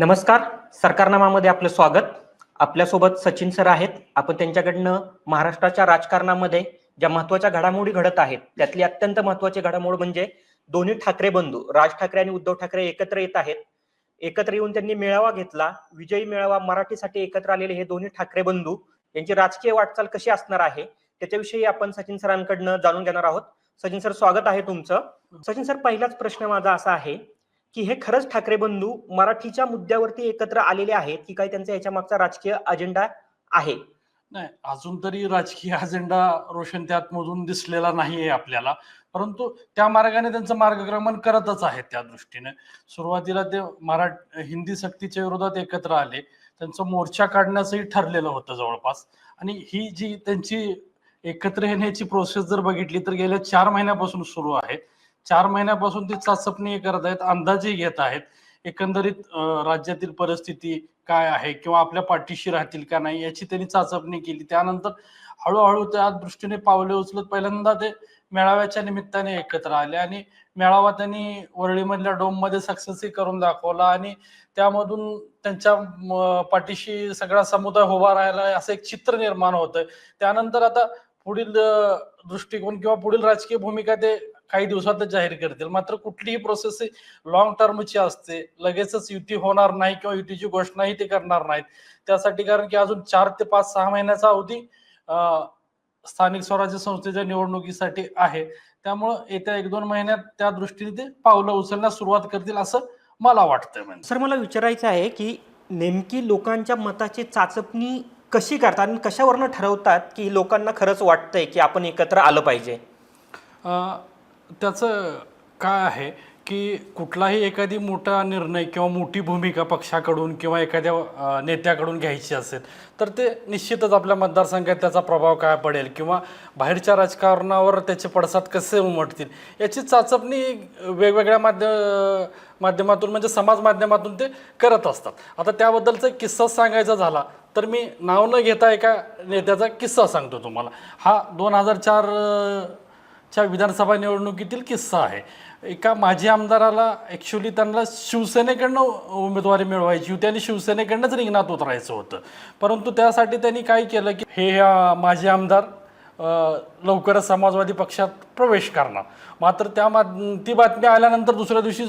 नमस्कार. सरकारनामामध्ये आपलं स्वागत. आपल्यासोबत सचिन सर आहेत. आपण त्यांच्याकडनं महाराष्ट्राच्या राजकारणामध्ये ज्या महत्त्वाच्या घडामोडी घडत आहेत त्यातली अत्यंत महत्वाची घडामोड म्हणजे दोन्ही ठाकरे बंधू राज ठाकरे आणि उद्धव ठाकरे एकत्र येत आहेत. एकत्र येऊन त्यांनी मेळावा घेतला. विजयी मेळावा मराठीसाठी एकत्र आलेले हे दोन्ही ठाकरे बंधू यांची राजकीय वाटचाल कशी असणार आहे त्याच्याविषयी आपण सचिन सरांकडनं जाणून घेणार आहोत. सचिन सर स्वागत आहे तुमचं. सचिन सर पहिलाच प्रश्न माझा असा आहे की हे खरंच ठाकरे बंधू मराठीच्या मुद्द्यावरती एकत्र आलेले आहेत की काही त्यांचा याच्या मागचा राजकीय अजेंडा आहे? नाही अजून तरी राजकीय अजेंडा रोशन त्यातमधून दिसलेला नाहीये आपल्याला. परंतु त्या मार्गाने त्यांचं मार्गक्रमण करतच आहेत त्या दृष्टीने. सुरुवातीला ते मराठ हिंदी सक्तीच्या विरोधात एकत्र आले. त्यांचं मोर्चा काढण्याचंही ठरलेलं होतं जवळपास. आणि ही जी त्यांची एकत्र येण्याची प्रोसेस जर बघितली तर गेल्या चार महिन्यापासून सुरू आहे. चार महिन्यापासून ती चाचपणी करत आहेत अंदाजे घेत आहेत. एकंदरीत राज्यातील परिस्थिती काय आहे किंवा आपल्या पाठीशी राहतील का नाही याची त्यांनी चाचपणी केली. त्यानंतर हळूहळू त्या दृष्टीने पावले उचलत पहिल्यांदा ते मेळाव्याच्या निमित्ताने एकत्र आले आणि मेळावा त्यांनी वरळीमधल्या डोममध्ये सक्सेसही करून दाखवला आणि त्यामधून त्यांच्या पाठीशी सगळा समुदाय उभा राहिला असं एक चित्र निर्माण होतंय त्यानंतर आता पुढील दृष्टिकोन किंवा पुढील राजकीय भूमिका ते काही दिवसातच जाहीर करतील. मात्र कुठलीही प्रोसेस लॉंग टर्मची असते. लगेचच युती होणार नाही किंवा युतीची घोषणाही ते करणार नाहीत. त्यासाठी कारण की अजून चार ते पाच सहा महिन्याचा अवधी स्थानिक स्वराज्य संस्थेच्या निवडणुकीसाठी आहे. त्यामुळं येत्या एक दोन महिन्यात त्या दृष्टीने ते पावलं उचलण्यास सुरुवात करतील असं मला वाटतंय म्हणजे. सर मला विचारायचं आहे की नेमकी लोकांच्या मताची चाचपणी कशी करतात आणि कशावरनं ठरवतात की लोकांना खरंच वाटतंय की आपण एकत्र आलं पाहिजे? त्याचं काय आहे की कुठलाही एखादी मोठा निर्णय किंवा मोठी भूमिका पक्षाकडून किंवा एखाद्या नेत्याकडून घ्यायची असेल तर ते निश्चितच आपल्या मतदारसंघात त्याचा प्रभाव काय पडेल किंवा बाहेरच्या राजकारणावर त्याचे पडसाद कसे उमटतील याची चाचपणी वेगवेगळ्या माध्य माध्यमातून म्हणजे समाज माध्यमातून ते करत असतात. आता त्याबद्दलचा किस्सा सांगायचा झाला तर मी नाव न घेता एका नेत्याचा किस्सा सांगतो तुम्हाला. हा दोन हजार चार च्या विधानसभा निवडणुकीतील किस्सा आहे. एका माजी आमदाराला ॲक्च्युली त्यांना शिवसेनेकडनं उमेदवारी मिळवायची होती आणि शिवसेनेकडनंच रिंगणात उतरायचं होतं. परंतु त्यासाठी त्यांनी काय केलं की हे माजी आमदार लवकरच समाजवादी पक्षात प्रवेश करणार. मात्र त्या मा ती बातमी आल्यानंतर दुसऱ्या दिवशी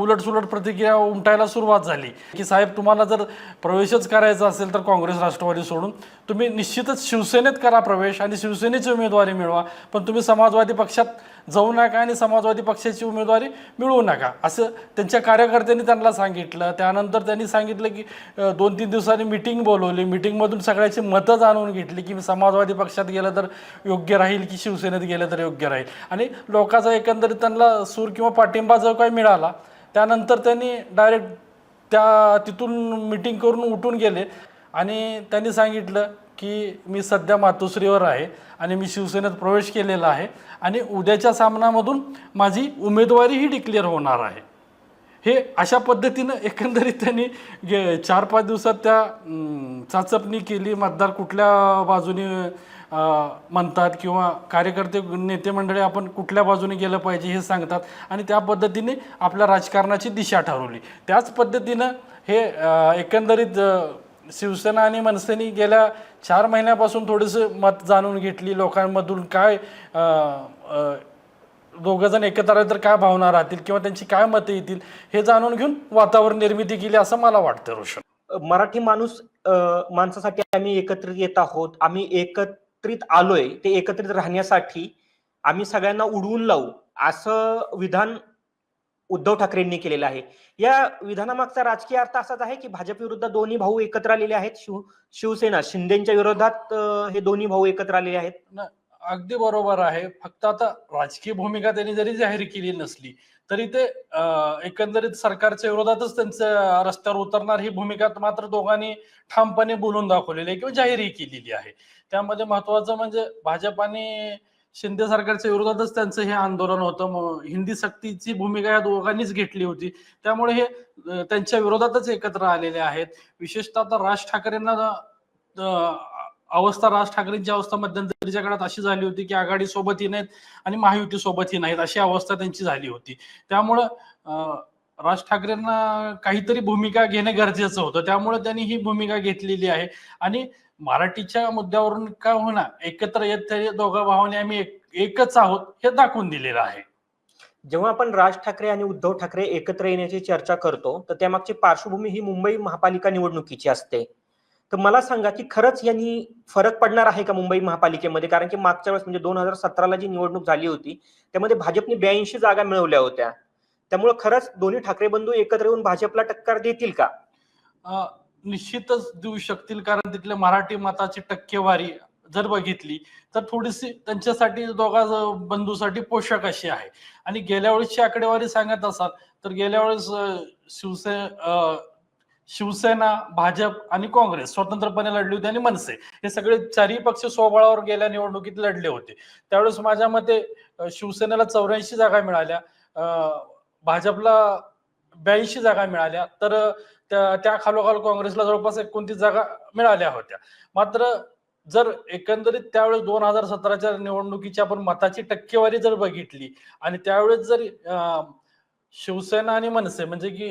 उलटसुलट प्रतिक्रिया उमटायला सुरुवात झाली. की साहेब तुम्हाला जर प्रवेशच करायचा असेल तर काँग्रेस राष्ट्रवादी सोडून तुम्ही निश्चितच शिवसेनेत करा प्रवेश आणि शिवसेनेची उमेदवारी मिळवा. पण तुम्ही समाजवादी पक्षात जाऊ नका आणि समाजवादी पक्षाची उमेदवारी मिळवू नका. असं त्यांच्या कार्यकर्त्यांनी त्यांना सांगितलं. त्यानंतर त्यांनी सांगितलं की दोन तीन दिवसांनी मिटिंग बोलवली. मिटिंगमधून सगळ्याची मतं जाणून घेतली की मी समाजवादी पक्षात गेलं तर योग्य राहील की शिवसेनेत गेलं तर योग्य राहील? आणि लोकांचा एकंदरीत त्यांना सूर किंवा पाठिंबा जो काही मिळाला त्यानंतर त्यांनी डायरेक्ट त्या तिथून मिटिंग करून उठून गेले. आणि त्यांनी सांगितलं की मी सध्या मातोश्रीवर आहे आणि मी शिवसेनेत प्रवेश केलेला आहे आणि उद्याच्या सामनामधून माझी उमेदवारीही डिक्लेअर होणार आहे. हे अशा पद्धतीनं एकंदरीत त्यांनी गे चार पाच दिवसात त्या चाचपणी केली. मतदार कुठल्या बाजूने म्हणतात किंवा कार्यकर्ते नेते मंडळी आपण कुठल्या बाजूने गेलं पाहिजे हे सांगतात आणि त्या पद्धतीने आपल्या राजकारणाची दिशा ठरवली. त्याच पद्धतीनं हे एकंदरीत शिवसेना आणि मनसेने गेल्या चार महिन्यापासून थोडंसं मत जाणून घेतली. लोकांमधून काय दोघंजण दोघं जण एकत्र आले तर काय भावना राहतील किंवा त्यांची काय मतं येतील हे जाणून घेऊन वातावरण निर्मिती केली असं मला वाटतं रोशन. मराठी माणूस माणसासाठी आम्ही एकत्रित येत आहोत. आम्ही एकत्रित आलोय ते एकत्रित राहण्यासाठी आम्ही सगळ्यांना उडवून लावू असं विधान उद्धव ठाकरेंनी केलेलं आहे. या विधानामागचा राजकीय अर्थ असाच आहे की भाजप विरुद्ध दोन्ही भाऊ एकत्र आलेले आहेत. शिव शिवसेना शिंदेच्या विरोधात हे दोन्ही भाऊ एकत्र आलेले आहेत. अगदी बरोबर आहे. फक्त आता राजकीय भूमिका त्यांनी जरी जाहीर केली नसली तरी ते एकंदरीत सरकारच्या विरोधातच त्यांचं रस्त्यावर उतरणार ही भूमिका मात्र दोघांनी ठामपणे बोलून दाखवलेली आहे किंवा जाहीरही केलेली आहे. त्यामध्ये महत्वाचं म्हणजे भाजप आणि शिंदे सरकारच्या विरोधातच त्यांचं हे आंदोलन होतं. हिंदी सक्तीची भूमिका या दोघांनीच घेतली होती. त्यामुळे हे त्यांच्या विरोधातच एकत्र आलेले आहेत. विशेषतः आता राज ठाकरेंना अवस्था राज ठाकरेंची अवस्था मध्यंतरीच्या काळात अशी झाली होती की आघाडी सोबतही नाहीत आणि महायुती सोबतही नाहीत अशी अवस्था त्यांची झाली होती. त्यामुळं राज ठाकरेंना काहीतरी भूमिका घेणे गरजेचं होतं. त्यामुळे त्यांनी ही भूमिका घेतलेली आहे. आणि मराठीच्या मुद्द्यावरून का होणार एकत्र येत दोघा भावाने आम्ही एक- एकच आहोत हे दाखवून दिलेलं आहे. जेव्हा आपण राज ठाकरे आणि उद्धव ठाकरे एकत्र येण्याची चर्चा करतो तर त्यामागची पार्श्वभूमी ही मुंबई महापालिका निवडणुकीची असते. तर मला सांगा की खरंच यांनी फरक पडणार आहे का मुंबई महापालिकेमध्ये? कारण की मागच्या वेळेस म्हणजे दोन हजार सतराला जी निवडणूक झाली होती त्यामध्ये भाजपने ब्याऐंशी जागा मिळवल्या होत्या. त्यामुळे खरंच दोन्ही ठाकरे बंधू एकत्र येऊन भाजपला टक्कर देतील का? निश्चितच देऊ शकतील कारण तिथल्या मराठी मताची टक्केवारी जर बघितली तर थोडीशी त्यांच्यासाठी दोघा बंधूसाठी पोषक अशी आहे. आणि गेल्या वेळेसची आकडेवारी सांगत असाल तर गेल्या वेळेस शिवसे शिवसेना भाजप आणि काँग्रेस स्वतंत्रपणे लढली होती आणि मनसे हे सगळे चारही पक्ष स्वबळावर गेल्या निवडणुकीत लढले होते. त्यावेळेस माझ्या मते शिवसेनेला चौऱ्याऐंशी जागा मिळाल्या भाजपला ब्याऐंशी जागा मिळाल्या तर त्या त्या खालोखाल काँग्रेसला जवळपास एकोणतीस जागा मिळाल्या होत्या. मात्र जर एकंदरीत त्यावेळेस दोन हजार सतराच्या निवडणुकीची आपण मताची टक्केवारी जर बघितली आणि त्यावेळेस जर शिवसेना आणि मनसे म्हणजे की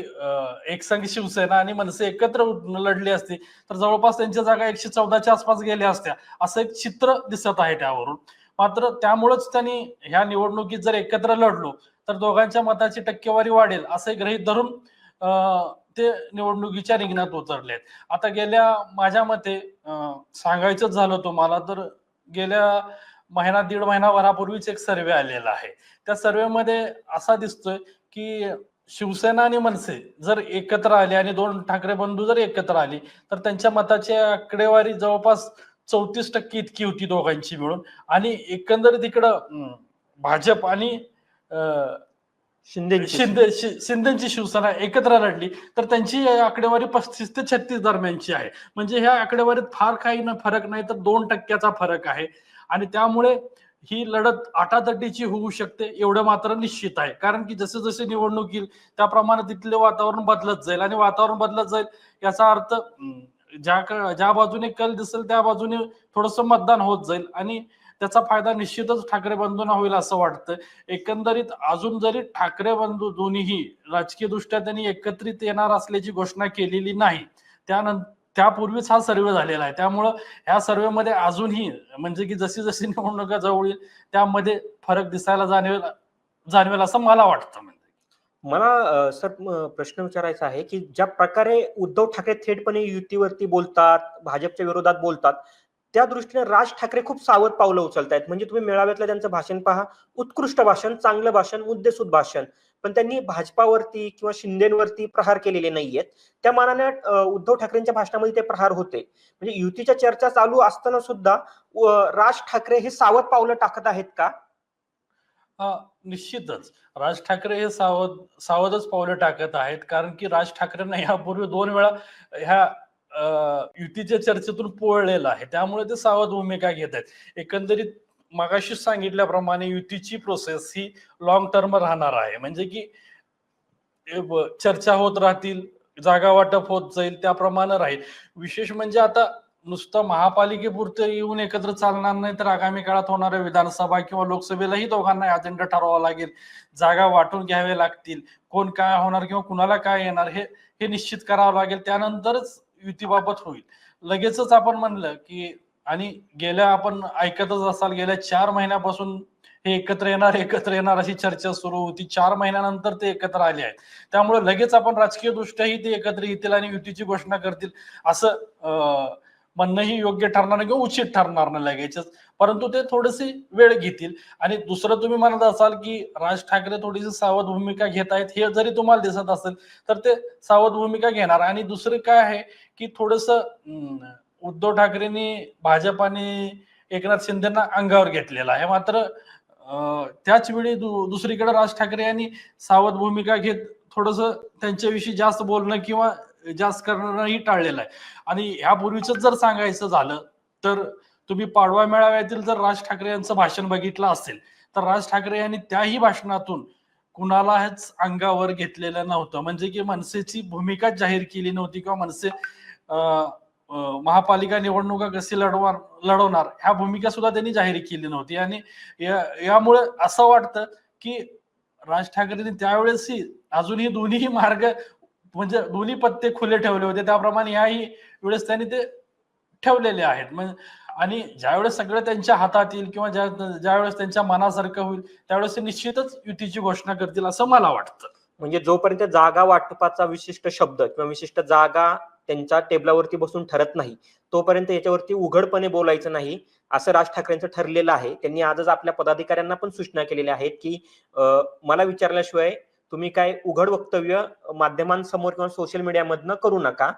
एकसंघ शिवसेना आणि मनसे एकत्र लढली असती तर जवळपास त्यांच्या जागा एकशे चौदाच्या आसपास गेल्या असत्या असं एक चित्र दिसत आहे त्यावरून. मात्र त्यामुळेच त्यांनी ह्या निवडणुकीत जर एकत्र लढलो तर दोघांच्या मताची टक्केवारी वाढेल असं गृहीत धरून ते निवडणुकीच्या रिंगणात उतरले आहेत आता गेल्या माझ्या मते सांगायचंच झालं तुम्हाला तर गेल्या महिना दीड महिनाभरापूर्वीच एक सर्वे आलेला आहे. त्या सर्वेमध्ये असा दिसतोय की शिवसेना आणि मनसे जर एकत्र आले आणि दोन ठाकरे बंधू जर एकत्र आली तर त्यांच्या मताची आकडेवारी जवळपास चौतीस टक्के इतकी होती दोघांची मिळून. आणि एकंदरीत इकडं भाजप आणि शिंदे शिंदे शिंदेची शिवसेना एकत्र लढली तर त्यांची आकडेवारी पस्तीस ते छत्तीस दरम्यानची आहे. म्हणजे ह्या आकडेवारीत फार काही न फरक नाही तर दोन टक्क्याचा फरक आहे. आणि त्यामुळे ही लढत आटातटीची होऊ शकते एवढं मात्र निश्चित आहे. कारण की जसे जसे निवडणूक येईल त्याप्रमाणे तिथले वातावरण बदलत जाईल. आणि वातावरण बदलत जाईल याचा अर्थ ज्या क- ज्या बाजूने कल दिसेल त्या बाजूने थोडस मतदान होत जाईल. आणि त्याचा फायदा निश्चितच ठाकरे बंधूंना होईल असं वाटतं. एकंदरीत अजून जरी ठाकरे बंधू दोन्हीही राजकीय दृष्ट्या त्यांनी एकत्रित येणार असल्याची घोषणा केलेली नाही त्यानंतर त्यापूर्वीच हा सर्वे झालेला आहे. त्यामुळं ह्या सर्वेमध्ये अजूनही म्हणजे की जशी जशी निवडणुका जवळ येईल त्यामध्ये फरक दिसायला जाणवेल जाणवेल असं मला वाटतं म्हणजे. मला सर प्रश्न विचारायचा आहे की ज्या प्रकारे उद्धव ठाकरे थेटपणे युतीवरती बोलतात भाजपच्या विरोधात बोलतात त्या दृष्टीने राज ठाकरे खूप सावध पावलं उचलतायत. म्हणजे तुम्ही मेळाव्यातलं त्यांचं भाषण पहा उत्कृष्ट भाषण चांगलं भाषण मुद्देसूद भाषण. पण त्यांनी भाजपावरती किंवा शिंदेवरती प्रहार केलेले नाहीयेत. त्या मानाने उद्धव ठाकरेंच्या भाषणामध्ये ते प्रहार होते. म्हणजे युतीच्या चर्चा चालू असताना सुद्धा राज ठाकरे हे सावध पावलं टाकत आहेत का? हा निश्चितच. राज ठाकरे हे सावध सावधच पावलं टाकत आहेत. कारण की राज ठाकरेंना यापूर्वी दोन वेळा ह्या युतीच्या चर्चेतून पोळलेलं आहे. त्यामुळे ते सावध भूमिका घेत आहेत. एकंदरीत मगाशी सांगितल्याप्रमाणे युतीची प्रोसेस ही लॉंग टर्म राहणार आहे. म्हणजे की चर्चा होत राहतील जागा वाटप होत जाईल त्याप्रमाणे राहील. विशेष म्हणजे आता नुसतं महापालिकेपुरतं येऊन एकत्र चालणार नाही तर आगामी काळात होणाऱ्या विधानसभा किंवा लोकसभेलाही दोघांना अजेंडा ठरवावा लागेल. जागा वाटून घ्यावे लागतील. कोण काय होणार किंवा कुणाला काय येणार हे हे निश्चित करावं लागेल. त्यानंतरच युतीबाबत होईल. लगेचच आपण म्हणलं की आणि गेल्या आपण ऐकतच असाल गेल्या चार महिन्यापासून हे एकत्र येणार एकत्र येणार अशी चर्चा सुरू होती. चार महिन्यानंतर ते एकत्र आले आहेत. त्यामुळे लगेच आपण राजकीय दृष्ट्याही ते एकत्र येतील आणि युतीची घोषणा करतील असं म्हणणंही योग्य ठरणार नाही किंवा उचित ठरणार नाही लगेचच. परंतु ते थोडेसे वेळ घेतील. आणि दुसरं तुम्ही म्हणत असाल की राज ठाकरे थोडीशी सावध भूमिका घेत आहेत हे जरी तुम्हाला दिसत असेल तर ते सावध भूमिका घेणार. आणि दुसरं काय आहे की थोडस उद्धव ठाकरेंनी भाजप आणि एकनाथ शिंदेना अंगावर घेतलेला आहे. मात्र त्याच वेळी दु- दुसरीकडे राज ठाकरे यांनी सावध भूमिका घेत थोडस त्यांच्याविषयी जास्त बोलणं किंवा जास्त करणंही टाळलेलं आहे. आणि ह्यापूर्वीच जर सांगायचं झालं तर तुम्ही पाडवा मेळाव्यातील जर राज ठाकरे यांचं भाषण बघितलं असेल तर राज ठाकरे यांनी त्याही भाषणातून कुणालाच अंगावर घेतलेलं नव्हतं. म्हणजे की मनसेची भूमिका जाहीर केली नव्हती किंवा मनसे महापालिका निवडणुका कशी लढवणार लढवणार ह्या भूमिका सुद्धा त्यांनी जाहीर केली नव्हती. आणि या- यामुळे असं वाटतं की राज ठाकरेंनी त्यावेळेसही अजूनही दोन्ही मार्ग म्हणजे दोन्ही पत्ते खुले ठेवले होते. त्याप्रमाणे याही वेळेस त्यांनी ते ठेवलेले आहेत. म्हणजे आणि ज्यावेळेस सगळं त्यांच्या हातात येईल किंवा ज्या ज्यावेळेस त्यांच्या मनासारखं होईल त्यावेळेस ते निश्चितच युतीची घोषणा करतील असं मला वाटतं. म्हणजे जोपर्यंत जागा वाटपाचा विशिष्ट शब्द किंवा विशिष्ट जागा त्यांच्या टेबलावरती बसून ठरत नाही. तोपर्यंत याच्यावरती उघडपणे बोलायचं नाही असं राज ठाकरेंचं ठरलेलं आहे. त्यांनी आजच आपल्या पदाधिकाऱ्यांना पण सूचना केलेल्या आहेत की मला विचारल्याशिवाय तुम्ही काय उघड वक्तव्य माध्यमांसमोर किंवा सोशल मीडियामधनं करू नका.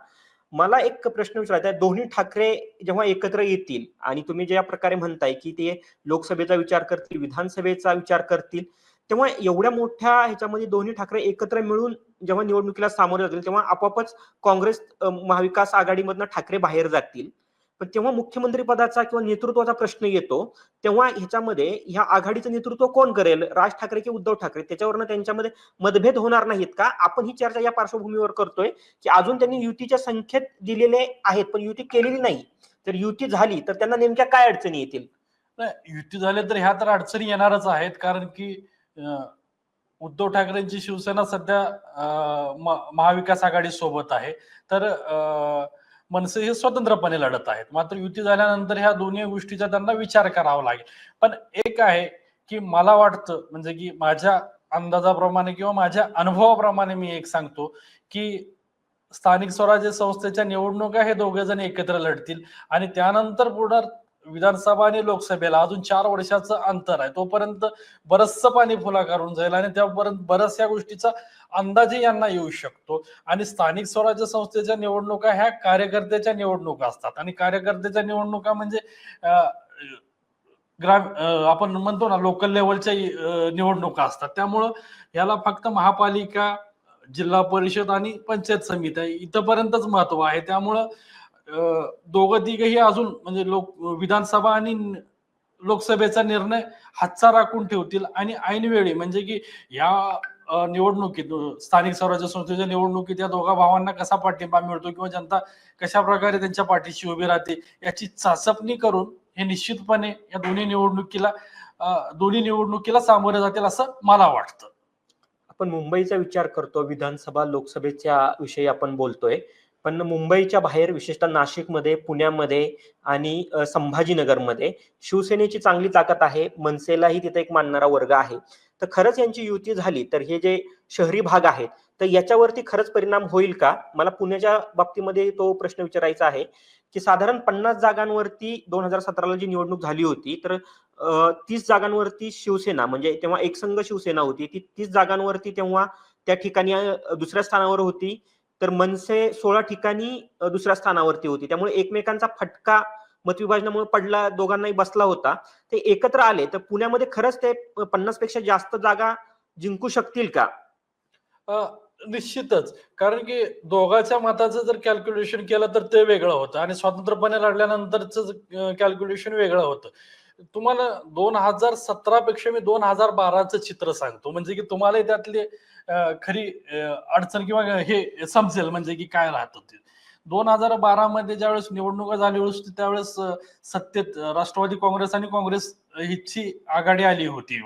मला एक प्रश्न विचारायचा आहे. दोन्ही ठाकरे जेव्हा एकत्र येतील आणि तुम्ही ज्या प्रकारे म्हणताय की ते लोकसभेचा विचार करतील विधानसभेचा विचार करतील तेव्हा एवढ्या मोठ्या ह्याच्यामध्ये दोन्ही ठाकरे एकत्र मिळून जेव्हा निवडणुकीला सामोरे जातील तेव्हा आपोआपच काँग्रेस महाविकास आघाडीमधनं ठाकरे बाहेर जातील. पण तेव्हा मुख्यमंत्री पदाचा किंवा नेतृत्वाचा प्रश्न येतो तेव्हा ह्याच्यामध्ये ह्या आघाडीचं नेतृत्व कोण करेल? राज ठाकरे की उद्धव ठाकरे? त्याच्यावरनं त्यांच्यामध्ये मतभेद होणार नाहीत का? आपण ही चर्चा या पार्श्वभूमीवर करतोय की अजून त्यांनी युतीच्या संख्येत दिलेले आहेत पण युती केलेली नाही. तर युती झाली तर त्यांना नेमक्या काय अडचणी येतील? युती झाले तर ह्या तर अडचणी येणारच आहेत कारण की उद्धव ठाकरेंची शिवसेना सध्या म- महाविकास आघाडी सोबत आहे. तर मनसे हे स्वतंत्रपणे लढत आहेत. मात्र युती झाल्यानंतर ह्या दोन्ही गोष्टीचा त्यांना विचार करावा लागेल. पण एक आहे की मला वाटतं म्हणजे की माझ्या अंदाजाप्रमाणे किंवा माझ्या अनुभवाप्रमाणे मी एक सांगतो की स्थानिक स्वराज्य संस्थेच्या निवडणुका हे दोघे जण एकत्र लढतील आणि त्यानंतर पुढे विधानसभा आणि लोकसभेला अजून चार वर्षाचं अंतर आहे. तोपर्यंत बरचसं पाणी फुलाकारून जाईल आणि त्यापर्यंत बऱ्याचशा गोष्टीचा अंदाजही यांना येऊ शकतो. आणि स्थानिक स्वराज्य संस्थेच्या निवडणुका ह्या कार्यकर्त्याच्या निवडणुका असतात. आणि कार्यकर्त्याच्या निवडणुका म्हणजे ग्राम आपण म्हणतो ना लोकल लेवलच्या निवडणुका असतात. त्यामुळं याला फक्त महापालिका जिल्हा परिषद आणि पंचायत समिती इथपर्यंतच महत्त्व आहे. त्यामुळं दोघं तिघही अजून म्हणजे लोक विधानसभा आणि लोकसभेचा निर्णय हातचा राखून ठेवतील. आणि ऐनवेळी म्हणजे की या निवडणुकीत स्थानिक स्वराज्य संस्थेच्या निवडणुकीत या दोघा भावांना कसा पाठिंबा मिळतो किंवा जनता कशा प्रकारे त्यांच्या पाठीशी उभी राहते याची चाचपणी करून हे निश्चितपणे या दोन्ही निवडणुकीला दोन्ही निवडणुकीला सामोरे जातील असं मला वाटतं. आपण मुंबईचा विचार करतो. विधानसभा लोकसभेच्या विषयी आपण बोलतोय. पण मुंबईच्या बाहेर विशेषतः नाशिकमध्ये पुण्यामध्ये आणि संभाजीनगरमध्ये शिवसेनेची चांगली ताकद आहे मनसेलाही तिथे एक मानणारा वर्ग आहे. तर खरंच यांची युती झाली तर हे जे शहरी भाग आहेत तर याच्यावरती खरंच परिणाम होईल का? मला पुण्याच्या बाबतीमध्ये तो प्रश्न विचारायचा आहे की साधारण पन्नास जागांवरती दोन हजार सतराला जी निवडणूक झाली होती तर तीस जागांवरती शिवसेना म्हणजे तेव्हा एकसंघ शिवसेना होती ती तीस जागांवरती तेव्हा त्या ठिकाणी दुसऱ्या स्थानावर होती. तर मनसे सोळा ठिकाणी दुसऱ्या स्थानावरती होती. त्यामुळे एकमेकांचा फटका मतविभाजनामुळे पडला दोघांनाही बसला होता. ते एकत्र आले तर पुण्यामध्ये खरंच ते पन्नासपेक्षा जास्त जागा जिंकू शकतील का? निश्चितच. कारण की दोघांच्या मताचं जर कॅल्क्युलेशन केलं तर ते वेगळं होतं आणि स्वतंत्रपणे लढल्यानंतरच कॅल्क्युलेशन वेगळं होतं. तुम्हाला दोन हजार सतरा पेक्षा मी दोन हजार बाराचं चित्र सांगतो. म्हणजे की तुम्हाला त्यातले खरी अडचण किंवा हे समजेल म्हणजे की काय राहत होते दोन हजार बारा मध्ये ज्यावेळेस निवडणुका झाली होती त्यावेळेस सत्तेत राष्ट्रवादी काँग्रेस आणि काँग्रेस हिची आघाडी आली होती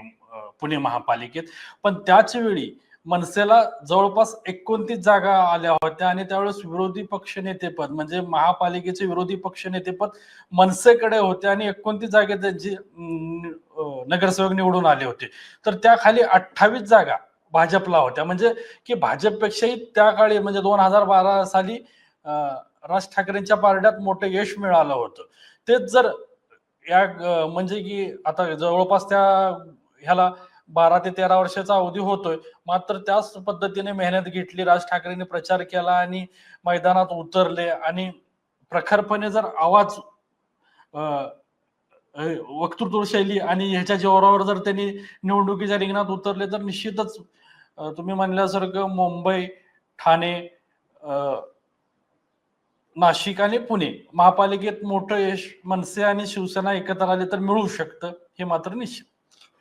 पुणे महापालिकेत. पण त्याच वेळी मनसेला जवळपास एकोणतीस जागा आल्या होत्या आणि त्यावेळेस विरोधी पक्ष नेतेपद म्हणजे महापालिकेचे विरोधी पक्ष नेतेपद मनसेकडे होते आणि एकोणतीस जागे त्यांची नगरसेवक निवडून आले होते. तर त्याखाली अठ्ठावीस जागा भाजपला होत्या. म्हणजे की भाजपपेक्षाही त्या काळी म्हणजे दोन हजार बारा साली राज ठाकरेंच्या पारड्यात मोठं यश मिळालं होतं. तेच जर या म्हणजे की आता जवळपास त्या ह्याला बारा ते तेरा वर्षाचा अवधी होतोय. मात्र त्याच पद्धतीने मेहनत घेतली राज ठाकरेंनी प्रचार केला आणि मैदानात उतरले आणि प्रखरपणे जर आवाज वक्तृत्व शैली आणि ह्याच्या जोरावर जर त्यांनी निवडणुकीच्या रिंगणात उतरले तर निश्चितच तुम्ही म्हणल्यासारखं मुंबई ठाणे नाशिक आणि पुणे महापालिकेत मोठं यश मनसे आणि शिवसेना एकत्र आले तर मिळू शकतं हे मात्र निश्चित.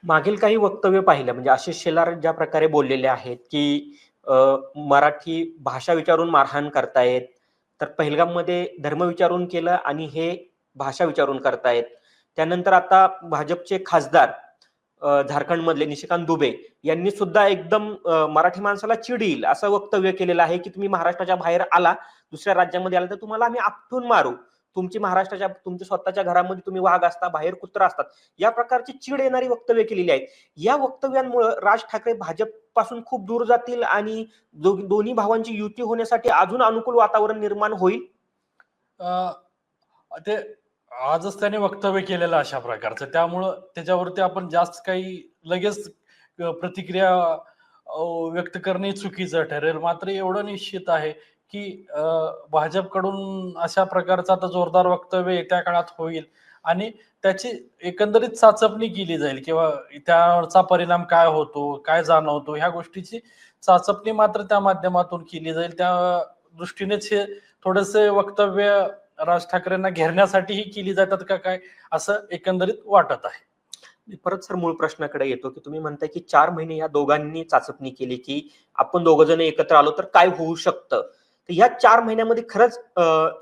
मागील काही वक्तव्य पाहिलं म्हणजे आशिष शेलार ज्या प्रकारे बोललेले आहेत की मराठी भाषा विचारून मारहाण करतायत तर पहिलगाममध्ये धर्म विचारून केलं आणि हे भाषा विचारून करतायत. त्यानंतर आता भाजपचे खासदार झारखंडमधले निशिकांत दुबे यांनी सुद्धा एकदम मराठी माणसाला चिड येईल असं वक्तव्य केलेलं आहे की तुम्ही महाराष्ट्राच्या बाहेर आला दुसऱ्या राज्यामध्ये आला तर तुम्हाला आम्ही आपटून मारू. तुमची महाराष्ट्राच्या तुमच्या स्वतःच्या घरामध्ये तुम्ही वाघ असता बाहेर कुत्रा असतात या प्रकारची चीड येणारी वक्तव्य केलेली आहेत. या वक्तव्यांमुळे राज ठाकरे भाजपपासून खूप दूर जातील आणि दो- दोन्ही भावांची युती होण्यासाठी अजून अनुकूल वातावरण निर्माण होईल? ते आजच त्याने वक्तव्य केलेलं अशा प्रकारचं. त्यामुळं त्याच्यावरती आपण जास्त काही लगेच प्रतिक्रिया व्यक्त करणे चुकीचं ठरेल. मात्र एवढं निश्चित आहे की भाजपकडून अशा प्रकारचं आता जोरदार वक्तव्य येत्या काळात होईल आणि त्याची एकंदरीत चाचपणी केली जाईल किंवा त्याचा परिणाम काय होतो काय जाणवतो ह्या गोष्टीची चाचपणी मात्र त्या माध्यमातून केली जाईल. त्या दृष्टीनेच हे थोडेसे वक्तव्य राज ठाकरेंना घेरण्यासाठीही केली जातात का काय असं एकंदरीत वाटत आहे. मी परत सर मूळ प्रश्नाकडे येतो की तुम्ही म्हणताय की चार महिने या दोघांनी चाचपणी केली की आपण दोघ जण एकत्र आलो तर काय होऊ शकतं? तर या चार महिन्यामध्ये खरंच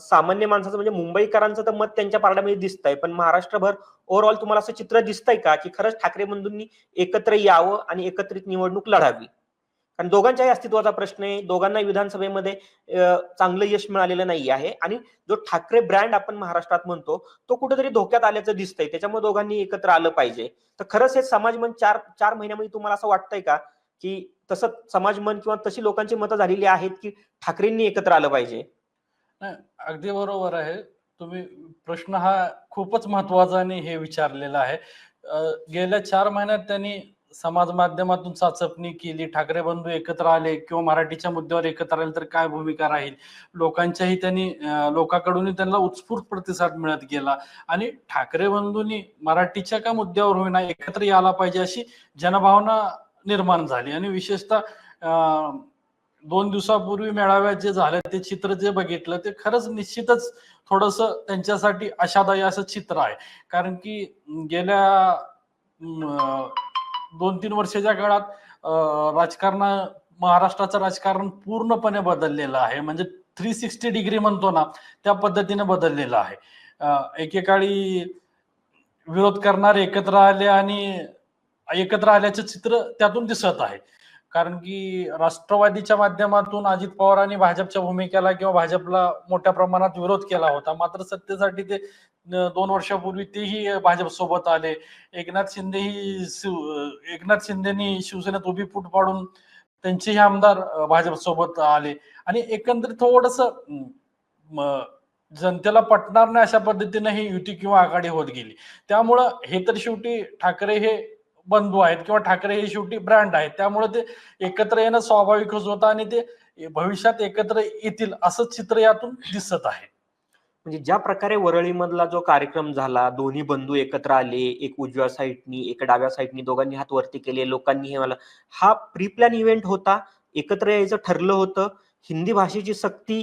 सामान्य माणसाचं म्हणजे मुंबईकरांचं तर मत त्यांच्या पारड्यामध्ये दिसतंय पण महाराष्ट्रभर ओव्हरऑल तुम्हाला असं चित्र दिसतंय का की खरंच ठाकरे बंधूंनी एकत्र यावं आणि एकत्रित निवडणूक लढावी? कारण दोघांच्याही अस्तित्वाचा प्रश्न आहे. दोघांना विधानसभेमध्ये चांगलं यश मिळालेलं नाही आहे. आणि जो ठाकरे ब्रँड आपण महाराष्ट्रात म्हणतो तो कुठेतरी धोक्यात आल्याचं दिसतंय. त्याच्यामुळे दोघांनी एकत्र आलं पाहिजे. तर खरंच हे समाज मन चार चार महिन्यामध्ये तुम्हाला असं वाटतंय का? की तसं समाज मन किंवा तशी लोकांची मतं झालेली आहेत की ठाकरेंनी एकत्र आलं पाहिजे? अगदी बरोबर आहे. तुम्ही प्रश्न हा खूपच महत्त्वाचा आणि हे विचारलेला आहे. गेल्या चार महिन्यात त्यांनी समाज माध्यमातून चाचपणी केली ठाकरे बंधू एकत्र आले किंवा मराठीच्या मुद्द्यावर एकत्र आले तर काय भूमिका राहील? लोकांच्याही त्यांनी लोकांकडूनही त्यांना उत्स्फूर्त प्रतिसाद मिळत गेला. आणि ठाकरे बंधूंनी मराठीच्या का मुद्द्यावर होईना एकत्र यायला पाहिजे अशी जनभावना निर्माण झाली. आणि विशेषतः दोन दिवसापूर्वी मेळाव्यात जे झालं ते चित्र जे बघितलं ते खरंच निश्चितच थोडस त्यांच्यासाठी आशादायी असं चित्र आहे. कारण की गेल्या दोन तीन वर्षाच्या काळात राजकारण महाराष्ट्राचं राजकारण पूर्णपणे बदललेलं आहे. म्हणजे थ्री सिक्स्टी डिग्री म्हणतो ना त्या पद्धतीने बदललेलं आहे. एकेकाळी विरोध करणारे एकत्र आले आणि एकत्र आल्याचं चित्र त्यातून दिसत आहे. कारण की राष्ट्रवादीच्या माध्यमातून अजित पवारांनी भाजपच्या भूमिकेला किंवा भाजपला मोठ्या प्रमाणात विरोध केला होता. मात्र सत्तेसाठी ते दोन वर्षापूर्वी तेही भाजप सोबत आले. एकनाथ शिंदे ही शिव- एकनाथ शिंदेनी शिवसेनेत उभी फूट पाडून त्यांचेही आमदार भाजप सोबत आले. आणि एकंदरीत थोडस जनतेला पटणार नाही अशा पद्धतीने ही युती किंवा आघाडी होत गेली. त्यामुळं हे तर शेवटी ठाकरे हे बंधू आहेत किंवा ठाकरे हे शेवटी ब्रँड आहेत. त्यामुळे ते एकत्र येणं स्वाभाविकच होतं आणि ते भविष्यात एकत्र येतील असं चित्र यातून दिसत आहे. म्हणजे ज्या प्रकारे वरळीमधला जो कार्यक्रम झाला दोन्ही बंधू एकत्र आले एक उजव्या साईडनी एक डाव्या साईडनी दोघांनी हात वरती केले लोकांनी हे मला हा प्री प्लॅन इव्हेंट होता एकत्र यायचं ठरलं होतं. हिंदी भाषेची सक्ती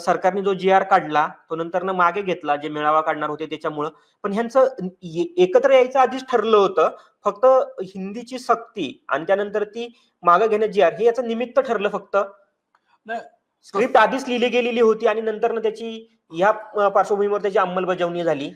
सरकारने जो जी आर काढला तो नंतर मागे घेतला जे मेळावा काढणार होते त्याच्यामुळं. पण ह्यांचं एकत्र यायचं आधीच ठरलं होतं. फक्त हिंदीची सक्ती आणि त्यानंतर ती मागे घेण्यात जी आर हे याचं निमित्त ठरलं फक्त. स्क्रिप्ट आधीच लिहिली गेलेली होती आणि नंतर त्याची या पार्श्वभूमीवर त्याची अंमलबजावणी झाली.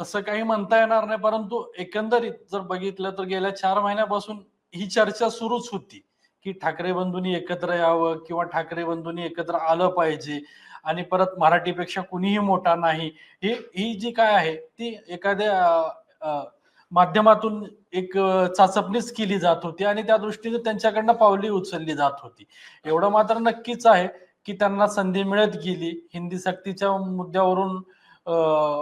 तसं काही म्हणता येणार नाही परंतु एकंदरीत जर बघितलं तर गेल्या चार महिन्यापासून ही चर्चा सुरूच होती. की ठाकरे बंधूंनी एकत्र यावं किंवा ठाकरे बंधूंनी एकत्र आलं पाहिजे आणि परत मराठीपेक्षा कुणीही मोठा नाही ही ही जी काय आहे ती एखाद्या माध्यमातून एक चाचपणीच केली जात होती आणि त्या दृष्टीने त्यांच्याकडनं पावली उचलली जात होती. एवढं मात्र नक्कीच आहे की त्यांना संधी मिळत गेली. हिंदी सक्तीच्या मुद्द्यावरून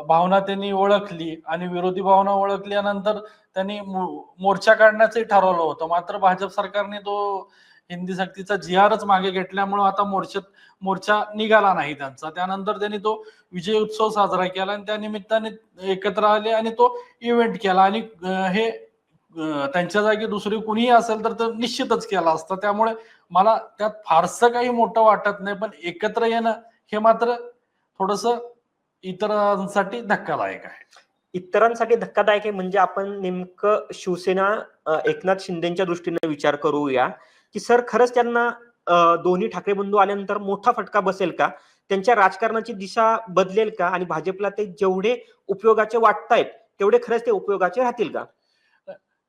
भावना त्यांनी ओळखली आणि विरोधी भावना ओळखल्यानंतर त्यांनी मो- मोर्चा काढण्याचंही ठरवलं होतं. मात्र भाजप सरकारने तो हिंदी सक्तीचा जी मागे घेतल्यामुळे आता मोर्चात मोर्चा निघाला नाही त्यांचा. त्यानंतर त्यांनी तो विजय उत्सव साजरा केला आणि त्या निमित्ताने एकत्र आले आणि तो इव्हेंट केला. आणि हे त्यांच्या जागी दुसरी कुणीही असेल तर तो निश्चितच केला असता. त्यामुळे मला त्यात फारसं काही मोठं वाटत नाही पण एकत्र येणं हे मात्र थोडस इतरांसाठी धक्कादायक आहे. इतरांसाठी धक्कादायक आहे म्हणजे आपण नेमकं शिवसेना एकनाथ शिंदेच्या दृष्टीने विचार करूया की सर खरंच त्यांना दोन्ही ठाकरे बंधू आल्यानंतर मोठा फटका बसेल का? त्यांच्या राजकारणाची दिशा बदलेल का? आणि भाजपला ते जेवढे उपयोगाचे वाटतायत तेवढे खरंच ते उपयोगाचे राहतील का?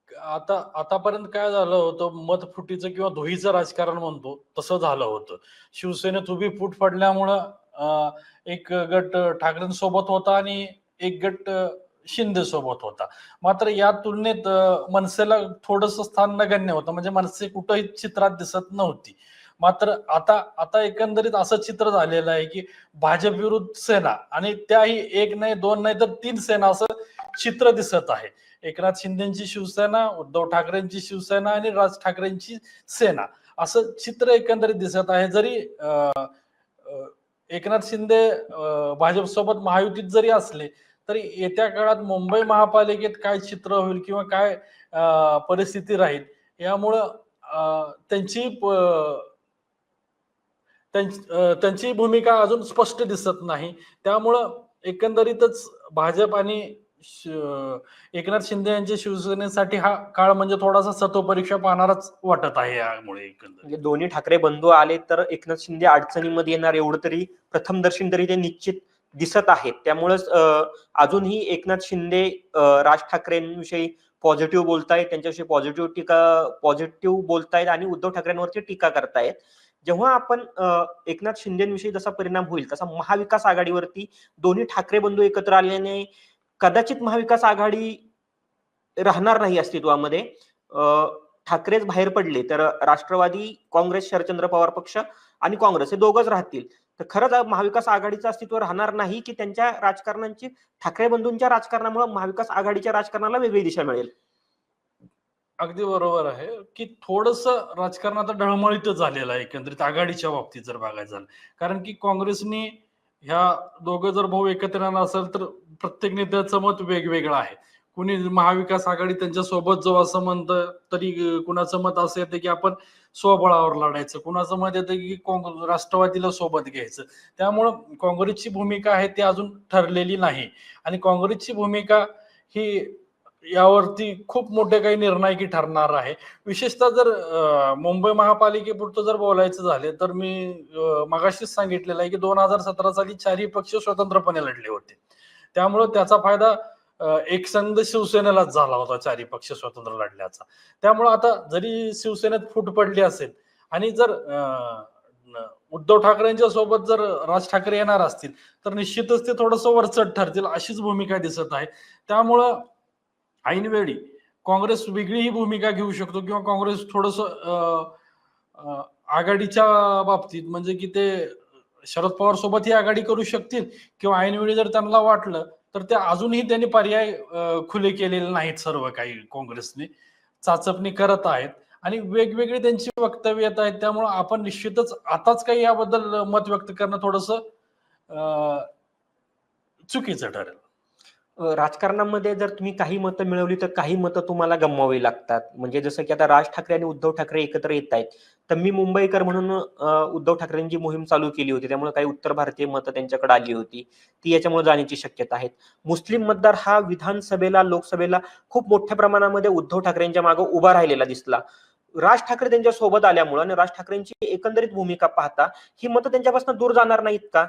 आता आतापर्यंत काय झालं होतं मतफुटीचं किंवा धुईचं राजकारण म्हणतो तसं झालं होतं. शिवसेनेत उभी फूट पडल्यामुळं एक गट ठाकरेंसोबत होता आणि एक गट शिंदे सोबत होता. मात्र या तुलनेत मनसेला थोडस स्थान नगण्य होतं. म्हणजे मनसे कुठंही चित्रात दिसत नव्हती. मात्र आता आता एकंदरीत असं चित्र झालेलं आहे की भाजप विरुद्ध सेना आणि त्याही एक नाही दोन नाही तर तीन सेना असं चित्र दिसत आहे. एकनाथ शिंदेची शिवसेना उद्धव ठाकरेंची शिवसेना आणि राज ठाकरेंची सेना असं चित्र एकंदरीत दिसत आहे. जरी एकनाथ शिंदे भाजपसोबत महायुतीत जरी असले तरी येत्या काळात मुंबई महापालिकेत काय चित्र होईल किंवा काय परिस्थिती राहील यामुळं त्यांची प- त्यांची भूमिका अजून स्पष्ट दिसत नाही. त्यामुळं एकंदरीतच भाजप आणि एकनाथ शिंदे यांच्या शिवसेनेसाठी हा काळ म्हणजे थोडासा सत्वपरीक्षा पाहणारच वाटत आहे यामुळे एकंदर म्हणजे दोन्ही ठाकरे बंधू आले तर एकनाथ शिंदे अडचणीमध्ये येणार एवढं तरी प्रथम दर्शन तरी ते निश्चित दिसत आहेत. त्यामुळेच अजूनही एकनाथ शिंदे राज ठाकरेंविषयी पॉझिटिव्ह बोलतायत त्यांच्याविषयी पॉझिटिव्ह टीका पॉझिटिव्ह बोलतायत आणि उद्धव ठाकरेंवरती टीका करतायत. जेव्हा आपण एकनाथ शिंदेविषयी जसा परिणाम होईल तसा महाविकास आघाडीवरती दोन्ही ठाकरे बंधू एकत्र आल्याने कदाचित महाविकास आघाडी राहणार नाही अस्तित्वामध्ये. ठाकरेच बाहेर पडले तर राष्ट्रवादी काँग्रेस शरदचंद्र पवार पक्ष आणि काँग्रेस हे दोघच राहतील. तर खरंच महाविकास आघाडीचं अस्तित्व राहणार नाही की त्यांच्या राजकारणांची ठाकरे बंधूंच्या राजकारणामुळे महाविकास आघाडीच्या राजकारणाला वेगळी दिशा मिळेल? अगदी बरोबर आहे की थोडस राजकारण आता ढळमळीतच झालेलं आहे एकंदरीत आघाडीच्या बाबतीत जर बघायचं झालं. कारण की काँग्रेसने ह्या दोघं जर भाऊ एकत्र येणार असेल तर प्रत्येक नेत्याचं मत वेगवेगळं आहे. कुणी महाविकास आघाडी त्यांच्यासोबत जो असं म्हणतं तरी कुणाचं मत असं येतं की आपण स्वबळावर लढायचं. कुणाचं मत येतं की काँग्रेस राष्ट्रवादीला सोबत घ्यायचं. त्यामुळं काँग्रेसची भूमिका आहे ती अजून ठरलेली नाही. आणि काँग्रेसची भूमिका ही यावरती खूप मोठे काही निर्णायकी ठरणार आहे. विशेषतः जर मुंबई महापालिकेपुरतं जर बोलायचं झाले तर मी मगाशीच सांगितलेलं आहे की दोन हजार सतरा साली चारही पक्ष स्वतंत्रपणे लढले होते. त्यामुळं त्याचा फायदा एकसंध शिवसेनेलाच झाला होता चारी पक्ष स्वतंत्र लढल्याचा त्यामुळं आता जरी शिवसेनेत फूट पडली असेल आणि जर उद्धव ठाकरेंच्या सोबत जर राज ठाकरे येणार असतील तर निश्चितच ते थोडस वरचढ ठरतील अशीच भूमिका दिसत आहे. त्यामुळं ऐनवेळी काँग्रेस वेगळी ही भूमिका घेऊ शकतो किंवा काँग्रेस थोडस आघाडीच्या बाबतीत म्हणजे की ते शरद पवार सोबत ही आघाडी करू शकतील किंवा ऐनवेळी जर त्यांना वाटलं तर ते अजूनही त्यांनी पर्याय खुले केलेले नाहीत सर्व काही काँग्रेसने. चाचपणी करत आहेत आणि वेगवेगळी त्यांची वक्तव्य येत आहेत. त्यामुळे आपण निश्चितच आताच काही याबद्दल मत व्यक्त करणं थोडस चुकीचं ठरेल. राजकारणामध्ये जर तुम्ही काही मतं मिळवली तर काही मतं तुम्हाला गमवावी लागतात. म्हणजे जसं की आता राज ठाकरे आणि उद्धव ठाकरे एकत्र येत आहेत. तर मी मुंबईकर म्हणून उद्धव ठाकरेंची मोहीम चालू केली होती. त्यामुळे काही उत्तर भारतीय मतं त्यांच्याकडे आली होती. ती याच्यामुळे जाण्याची शक्यता आहे मुस्लिम मतदार हा विधानसभेला लोकसभेला खूप मोठ्या प्रमाणामध्ये उद्धव ठाकरेंच्या मागे उभा राहिलेला दिसला. राज ठाकरे त्यांच्यासोबत आल्यामुळे आणि राज ठाकरेंची एकंदरीत भूमिका पाहता ही मतं त्यांच्यापासून दूर जाणार नाहीत का?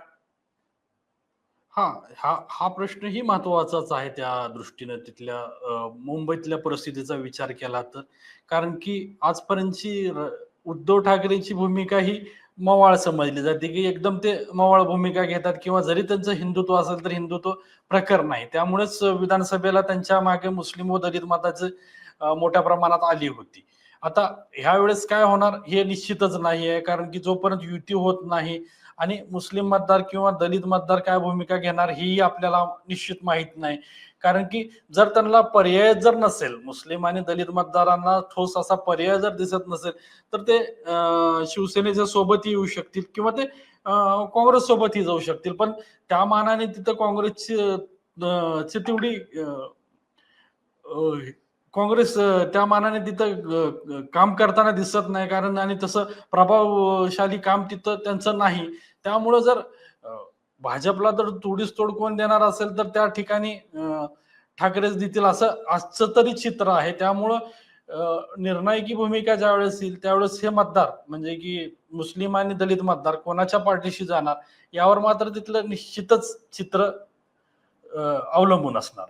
हा हा हा प्रश्नही महत्वाचाच आहे त्या दृष्टीने तिथल्या मुंबईतल्या परिस्थितीचा विचार केला तर. कारण की आजपर्यंतची उद्धव ठाकरेंची भूमिका ही मवाळ समजली जाते की एकदम ते मवाळ भूमिका घेतात किंवा जरी त्यांचं हिंदुत्व असेल तर हिंदुत्व प्रखर नाही. त्यामुळेच विधानसभेला त्यांच्या मागे मुस्लिम व दलित मताचे मोठ्या प्रमाणात आली होती. आता ह्या वेळेस काय होणार हे निश्चितच नाही आहे कारण की जोपर्यंत युती होत नाही आणि मुस्लिम मतदार किंवा दलित मतदार काय भूमिका घेणार ही आपल्याला निश्चित माहीत नाही. कारण की जर त्यांना पर्याय जर नसेल मुस्लिम आणि दलित मतदारांना ठोस असा पर्याय जर दिसत नसेल तर ते शिवसेनेच्या सोबतही येऊ शकतील किंवा ते काँग्रेस सोबतही जाऊ शकतील. पण त्या मानाने तिथं काँग्रेसची ची तेवढी काँग्रेस त्या मानाने तिथं काम करताना दिसत नाही. कारण आणि तसं प्रभावशाली काम तिथं त्यांचं नाही. त्यामुळं जर भाजपला जर तोडीस तोड कोण देणार असेल तर त्या ठिकाणी ठाकरेच देतील असं आजचं तरी चित्र आहे. त्यामुळं निर्णायकी भूमिका ज्यावेळेस येईल त्यावेळेस हे मतदार म्हणजे की मुस्लिम आणि दलित मतदार कोणाच्या पार्टीशी जाणार यावर मात्र तिथलं निश्चितच चित्र अवलंबून असणार.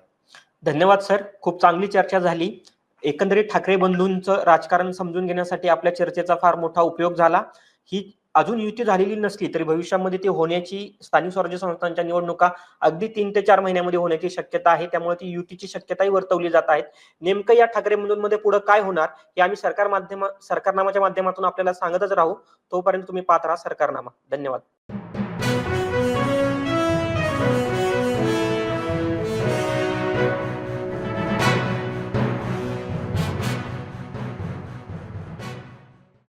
धन्यवाद सर. खूप चांगली चर्चा झाली. एकंदरीत ठाकरे बंधूंचं राजकारण समजून घेण्यासाठी आपल्या चर्चेचा फार मोठा उपयोग झाला. ही अजून युती झालेली नसली तरी भविष्यामध्ये ती होण्याची स्थानिक स्वराज्य संस्थांच्या निवडणुका अगदी तीन ते चार महिन्यामध्ये होण्याची शक्यता आहे. त्यामुळे ती युतीची शक्यताही वर्तवली जात आहेत. नेमकं या ठाकरे बंधूंमध्ये पुढे काय होणार हे आम्ही सरकार माध्यम सरकारनामाच्या माध्यमातून आपल्याला सांगतच राहू. तोपर्यंत तुम्ही पात्र राहा सरकारनामा. धन्यवाद.